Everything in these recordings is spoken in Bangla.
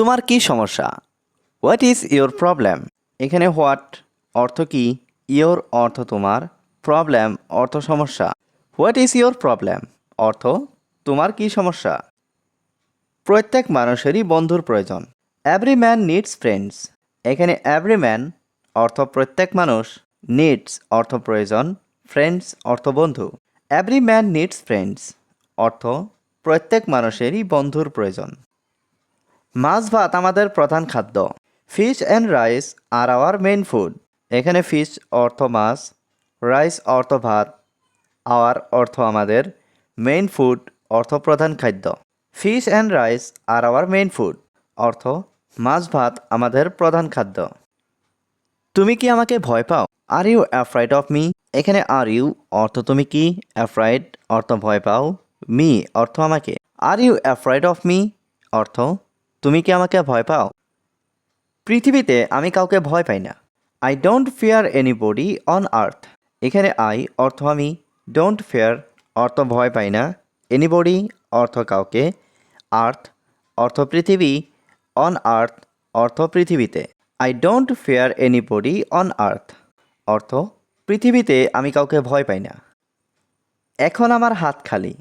তোমার কি সমস্যা? হোয়াট ইজ ইয়োর প্রবলেম এখানে হোয়াট অর্থ কি? ইয়োর অর্থ তোমার। প্রবলেম অর্থ সমস্যা। হোয়াট ইজ ইয়োর প্রবলেম অর্থ তোমার কি সমস্যা? প্রত্যেক মানুষেরই বন্ধুর প্রয়োজন। এভরি ম্যান নিডস ফ্রেন্ডস এখানে এভরি ম্যান অর্থ প্রত্যেক মানুষ। নিডস অর্থ প্রয়োজন। ফ্রেন্ডস অর্থ বন্ধু। এভরি ম্যান নিডস ফ্রেন্ডস অর্থ প্রত্যেক মানুষেরই বন্ধুর প্রয়োজন। মাছ ভাত আমাদের প্রধান খাদ্য। Fish and rice are our main food এখানে ফিশ অর্থ মাছ রাইস অর্থ ভাত আওয়ার অর্থ আমাদের মেইন ফুড অর্থ প্রধান খাদ্য। Fish and rice are our main food অর্থ মাছ ভাত আমাদের প্রধান খাদ্য। তুমি কি আমাকে ভয় পাও? Are you afraid of me এখানে আর ইউ অর্থ তুমি কি? অ্যাফ্রাইড অর্থ ভয় পাও? মি অর্থ আমাকে। Are you afraid of me অর্থ তুমি কি আমাকে ভয় পাও? পৃথিবীতে আমি কাউকে ভয় পাই না। I don't fear anybody on earth এখানে আই অর্থ আমি ডোন্ট ফেয়ার অর্থ ভয় পাই না। এনিবডি অর্থ কাউকে। আর্থ অর্থ পৃথিবী। অন আর্থ অর্থ পৃথিবীতে। I don't fear anybody on earth অর্থ পৃথিবীতে আমি কাউকে ভয় পাই না। এখন আমার হাত খালি।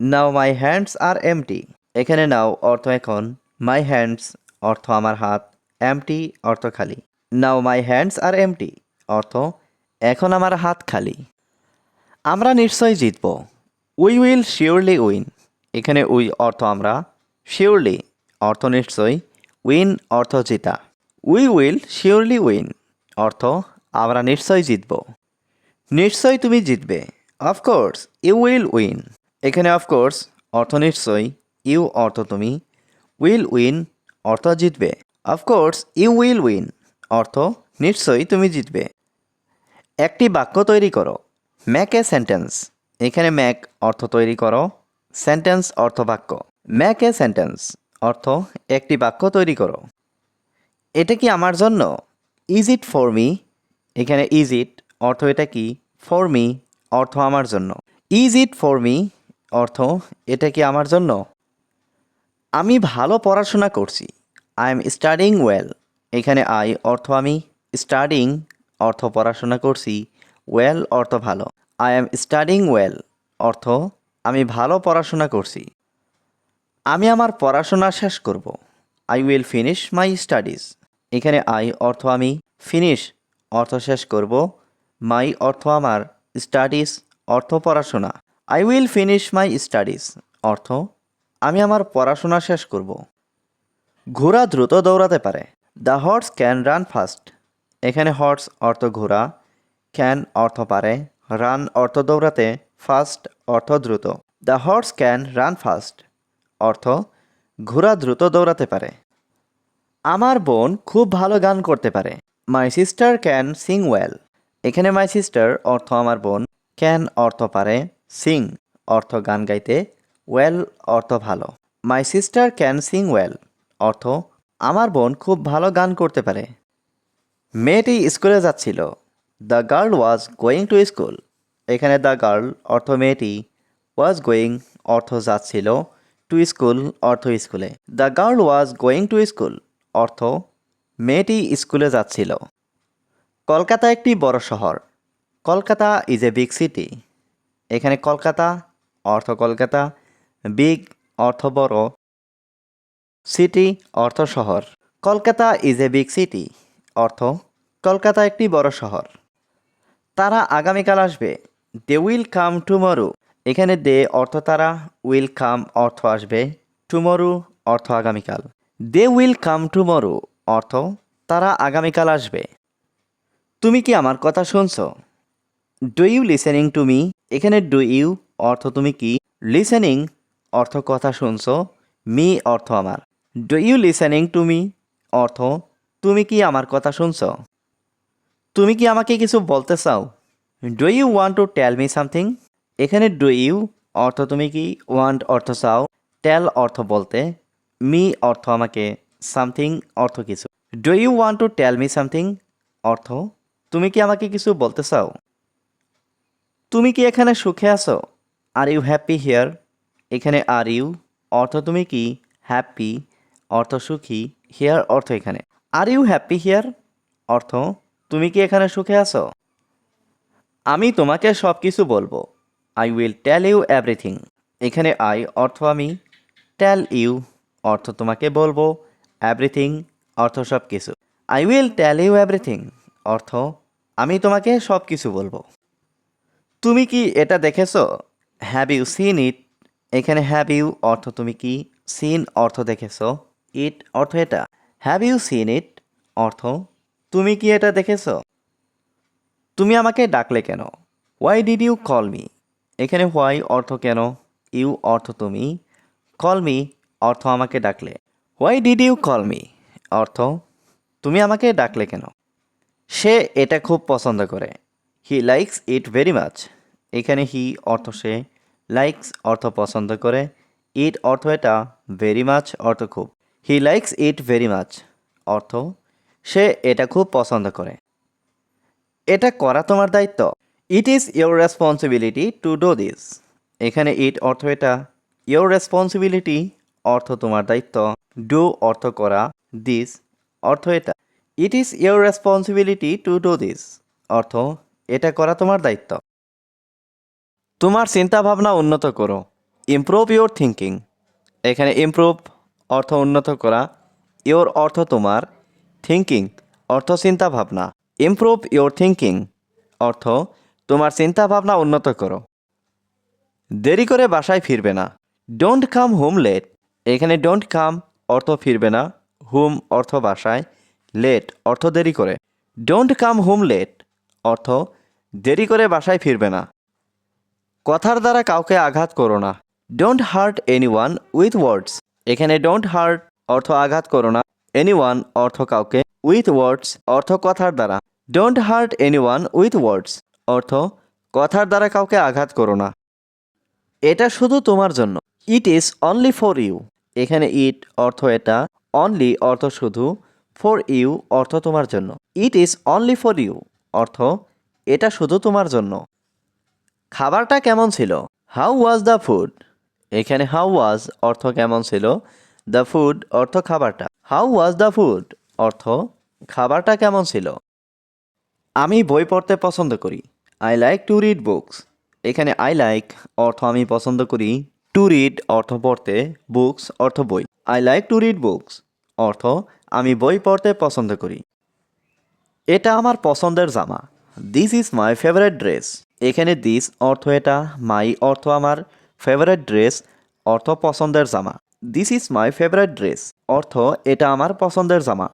নাও মাই হ্যান্ডস আর এমটি এখানে নাও অর্থ এখন মাই হ্যান্ডস অর্থ আমার হাত এমটি অর্থ খালি। নাও মাই হ্যান্ডস আর এমটি অর্থ এখন আমার হাত খালি। আমরা নিশ্চয়ই জিতব। উই উইল শিওরলি উইন এখানে উই অর্থ আমরা শিওরলি অর্থ নিশ্চয়ই উইন অর্থ জিতা। উই উইল শিওরলি উইন অর্থ আমরা নিশ্চয়ই জিতব। নিশ্চয়ই তুমি জিতবে। Of course you will win এখানে অফকোর্স অর্থ নিশ্চয়ই ইউ অর্থ তুমি উইল উইন অর্থ জিতবে। অফকোর্স ইউ উইল উইন অর্থ নিশ্চয়ই তুমি জিতবে। একটি বাক্য তৈরি করো। ম্যাক এ সেন্টেন্স এখানে ম্যাক অর্থ তৈরি করো। সেন্টেন্স অর্থ বাক্য। ম্যাক এ সেন্টেন্স অর্থ একটি বাক্য তৈরি করো। এটা কি আমার জন্য? ইজ ইট ফর মি এখানে ইজ ইট অর্থ এটা কি? ফর মি অর্থ আমার জন্য। ইজ ইট ফর মি অর্থ এটা কি আমার জন্য? আমি ভালো পড়াশোনা করছি। আই এম স্টাডিং ওয়েল এখানে আই অর্থ আমি স্টাডিং অর্থ পড়াশোনা করছি। ওয়েল অর্থ ভালো। আই এম স্টাডিং ওয়েল অর্থ আমি ভালো পড়াশোনা করছি। আমি আমার পড়াশোনা শেষ করব। I will finish my studies এখানে আই অর্থ আমি ফিনিশ অর্থ শেষ করব। মাই অর্থ আমার স্টাডিজ অর্থ পড়াশোনা। I will finish my studies অর্থ আমি আমার পড়াশোনা শেষ করব। ঘোড়া দ্রুত দৌড়াতে পারে। The horse can run fast. এখানে হর্স অর্থ ঘোড়া, ক্যান অর্থ পারে। রান অর্থ দৌড়াতে, ফাস্ট অর্থ দ্রুত। The horse can run fast অর্থ ঘোড়া দ্রুত দৌড়াতে পারে। আমার বোন খুব ভালো গান করতে পারে। My sister can sing well এখানে মাই সিস্টার অর্থ আমার বোন, ক্যান অর্থ পারে সিং অর্থ গান গাইতে ওয়েল অর্থ ভালো। My sister can sing well অর্থ আমার বোন খুব ভালো গান করতে পারে। মেয়েটি স্কুলে যাচ্ছিল। The girl was going to school এখানে দ্য গার্ল অর্থ মেয়েটি ওয়াজ গোয়িং অর্থ যাচ্ছিল টু স্কুল অর্থ স্কুলে। The girl was going to school অর্থ মেয়েটি স্কুলে যাচ্ছিল। কলকাতা একটি বড় শহর। Kolkata is a big city এখানে কলকাতা, অর্থ কলকাতা। বিগ অর্থ বড়, সিটি অর্থ শহর। Kolkata is a big city অর্থ কলকাতা একটি বড় শহর। তারা আগামীকাল আসবে। দে উইল কাম টুমরু এখানে দে অর্থ তারা উইল কাম অর্থ আসবে। টুমরু অর্থ আগামীকাল। দে উইল কাম টুমরু অর্থ তারা আগামীকাল আসবে। তুমি কি আমার কথা শুনছ? Do you listening to me এখানে ডু ইউ অর্থ তুমি কি? লিসেনিং অর্থ কথা শুনছো? মি অর্থ আমার। Do you listening to me অর্থ, তুমি কি আমার কথা শুনছো? তুমি কি আমাকে কিছু বলতে চাও? Do you want to tell me something এখানে ডু ইউ অর্থ তুমি কি? ওয়ান্ট অর্থ চাও। টেল অর্থ বলতে। মি অর্থ আমাকে। সামথিং অর্থ কিছু। Do you want to tell me something অর্থ, তুমি কি আমাকে কিছু বলতে চাও? তুমি কি এখানে সুখে আছো? আর ইউ হ্যাপি হিয়ার এখানে আর ইউ অর্থ তুমি কি হ্যাপি অর্থ সুখী হিয়ার অর্থ এখানে। আর ইউ হ্যাপি হিয়ার অর্থ, তুমি কি এখানে সুখে আছো? আমি তোমাকে সব কিছু বলব। I will tell you everything এখানে আই অর্থ আমি। টেল ইউ অর্থ তোমাকে বলব। এভরিথিং অর্থ সব কিছু I will tell you everything অর্থ, আমি তোমাকে সব কিছু বলব। তুমি কি এটা দেখেছ? হ্যাভ ইউ সিন ইট এখানে হ্যাভ ইউ অর্থ তুমি কি? সিন অর্থ দেখেছ। ইট অর্থ এটা। হ্যাভ ইউ সিন ইট অর্থ, তুমি কি এটা দেখেছ? তুমি আমাকে ডাকলে কেন? Why did you call me এখানে হোয়াই অর্থ কেন? ইউ অর্থ তুমি। কল মি অর্থ আমাকে ডাকলে। Why did you call me অর্থ, তুমি আমাকে ডাকলে কেন? সে এটা খুব পছন্দ করে। He likes it very much এখানে হি অর্থ সে। লাইকস অর্থ পছন্দ করে ইট অর্থ এটা ভেরি মাছ অর্থ খুব। He likes it very much অর্থ সে এটা খুব পছন্দ করে। এটা করা তোমার দায়িত্ব। It is your responsibility to do this এখানে ইট অর্থ এটা ইয়োর রেসপন্সিবিলিটি অর্থ তোমার দায়িত্ব। ডু অর্থ করা দিস অর্থ এটা। It is your responsibility to do this অর্থ এটা করা তোমার দায়িত্ব। তোমার চিন্তাভাবনা উন্নত করো। ইমপ্রুভ ইয়োর থিঙ্কিং এখানে ইমপ্রুভ অর্থ উন্নত করা। ইয়োর অর্থ তোমার। থিঙ্কিং অর্থ চিন্তাভাবনা। ইমপ্রুভ ইয়োর থিঙ্কিং অর্থ তোমার চিন্তাভাবনা উন্নত করো। দেরি করে বাসায় ফিরবে না। ডোন্ট কাম হোম লেট এখানে ডোন্ট কাম অর্থ ফিরবে না। হুম অর্থ বাসায়। লেট অর্থ দেরি করে। ডোন্ট কাম হোম লেট অর্থ দেরি করে বাসায় ফিরবে না। কথার দ্বারা কাউকে আঘাত করো না। Don't hurt anyone with words এখানে ডোন্ট হার্ট অর্থ আঘাত করো না। এনি ওয়ান অর্থ কাউকে উইথ ওয়ার্ডস অর্থ কথার দ্বারা। Don't hurt anyone with words অর্থ কথার দ্বারা কাউকে আঘাত করো না। এটা শুধু তোমার জন্য। It is only for you এখানে ইট অর্থ এটা অনলি অর্থ শুধু ফর ইউ অর্থ তোমার জন্য। It is only for you অর্থ এটা শুধু তোমার জন্য। খাবারটা কেমন ছিল? হাউ ওয়াজ দ্য ফুড এখানে হাউ ওয়াজ অর্থ কেমন ছিল? দ্য ফুড অর্থ খাবারটা। হাউ ওয়াজ দ্য ফুড অর্থ খাবারটা কেমন ছিল? আমি বই পড়তে পছন্দ করি। I like to read books এখানে আই লাইক অর্থ আমি পছন্দ করি। টু রিড অর্থ পড়তে বুকস অর্থ বই। I like to read books অর্থ আমি বই পড়তে পছন্দ করি। এটা আমার পছন্দের জামা। This is my favourite dress এখানে দিস অর্থ এটা মাই অর্থ আমার ফেভারেট ড্রেস অর্থ পছন্দের জামা। This is my favourite dress অর্থ এটা আমার পছন্দের জামা।